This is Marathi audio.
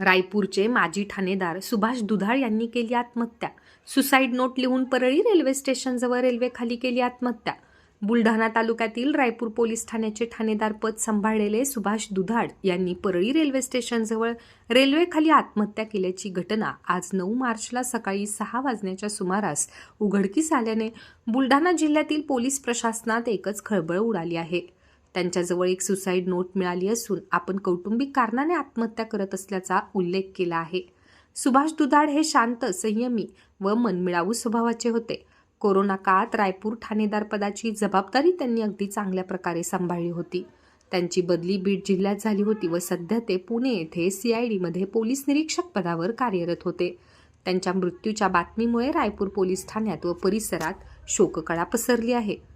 रायपूरचे माजी ठाणेदार सुभाष दुधाळ यांनी केली आत्महत्या. सुसाईड नोट लिहून परळी रेल्वे स्टेशनजवळ रेल्वेखाली केली आत्महत्या. बुलढाणा तालुक्यातील रायपूर पोलीस ठाण्याचे ठाणेदार पद सांभाळलेले सुभाष दुधाड यांनी परळी रेल्वे स्टेशनजवळ रेल्वेखाली आत्महत्या केल्याची घटना आज नऊ मार्चला सकाळी सहा वाजण्याच्या सुमारास उघडकीस आल्याने बुलढाणा जिल्ह्यातील पोलीस प्रशासनात एकच खळबळ उडाली आहे. त्यांच्याजवळ एक सुसाईड नोट मिळाली असून आपण कौटुंबिक कारणाने आत्महत्या करत असल्याचा उल्लेख केला आहे. सुभाष दुधाड हे शांत संयमी व मनमिळावू स्वभावाचे होते. कोरोना काळात रायपूर ठाणेदार पदाची जबाबदारी त्यांनी अगदी चांगल्या प्रकारे सांभाळली होती. त्यांची बदली बीड जिल्ह्यात झाली होती व सध्या ते पुणे येथे सीआयडीमध्ये पोलीस निरीक्षक पदावर कार्यरत होते. त्यांच्या मृत्यूच्या बातमीमुळे रायपूर पोलीस ठाण्यात व परिसरात शोककळा पसरली आहे.